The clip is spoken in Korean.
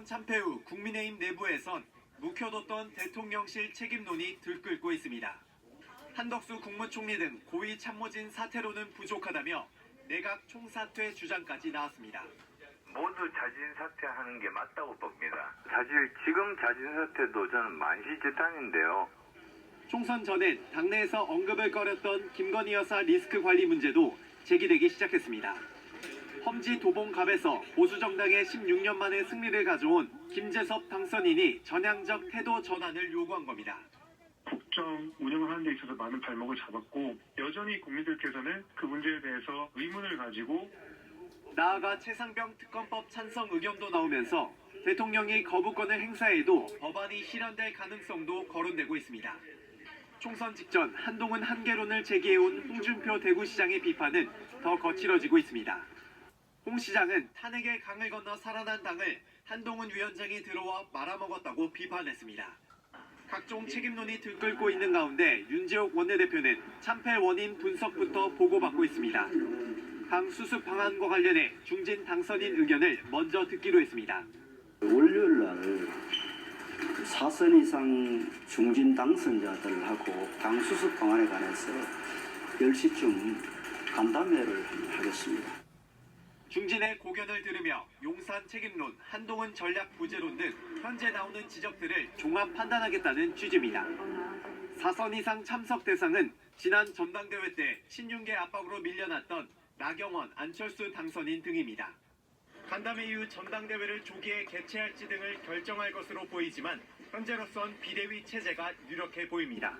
참패 후 국민의힘 내부에선 묵혀뒀던 대통령실 책임론이 들끓고 있습니다. 한덕수 국무총리 등 고위 참모진 사퇴로는 부족하다며 내각 총사퇴 주장까지 나왔습니다. 모두 자진 사퇴하는 게 맞다고 봅니다. 사실 지금 자진 사퇴도 저는 만시지탄인데요. 총선 전엔 당내에서 언급을 꺼렸던 김건희 여사 리스크 관리 문제도 제기되기 시작했습니다. 험지 도봉갑에서 보수 정당의 16년 만에 승리를 가져온 김재섭 당선인이 전향적 태도 전환을 요구한 겁니다. 국정 운영을 하는 데 있어서 많은 발목을 잡았고 여전히 국민들께서는 그 문제에 대해서 의문을 가지고 나아가 최상병 특검법 찬성 의견도 나오면서 대통령이 거부권을 행사해도 법안이 실현될 가능성도 거론되고 있습니다. 총선 직전 한동훈 한계론을 제기해온 홍준표 대구시장의 비판은 더 거칠어지고 있습니다. 홍 시장은 탄핵의 강을 건너 살아난 당을 한동훈 위원장이 들어와 말아먹었다고 비판했습니다. 각종 책임론이 들끓고 있는 가운데 윤지옥 원내대표는 참패 원인 분석부터 보고받고 있습니다. 당 수습 방안과 관련해 중진 당선인 의견을 먼저 듣기로 했습니다. 월요일 날 사선 이상 중진 당선자들하고 당 수습 방안에 관해서 10시쯤 간담회를 하겠습니다. 중진의 고견을 들으며 용산 책임론, 한동훈 전략 부재론 등 현재 나오는 지적들을 종합 판단하겠다는 취지입니다. 사선 이상 참석 대상은 지난 전당대회 때 친윤계 압박으로 밀려났던 나경원, 안철수 당선인 등입니다. 간담회 이후 전당대회를 조기에 개최할지 등을 결정할 것으로 보이지만 현재로선 비대위 체제가 유력해 보입니다.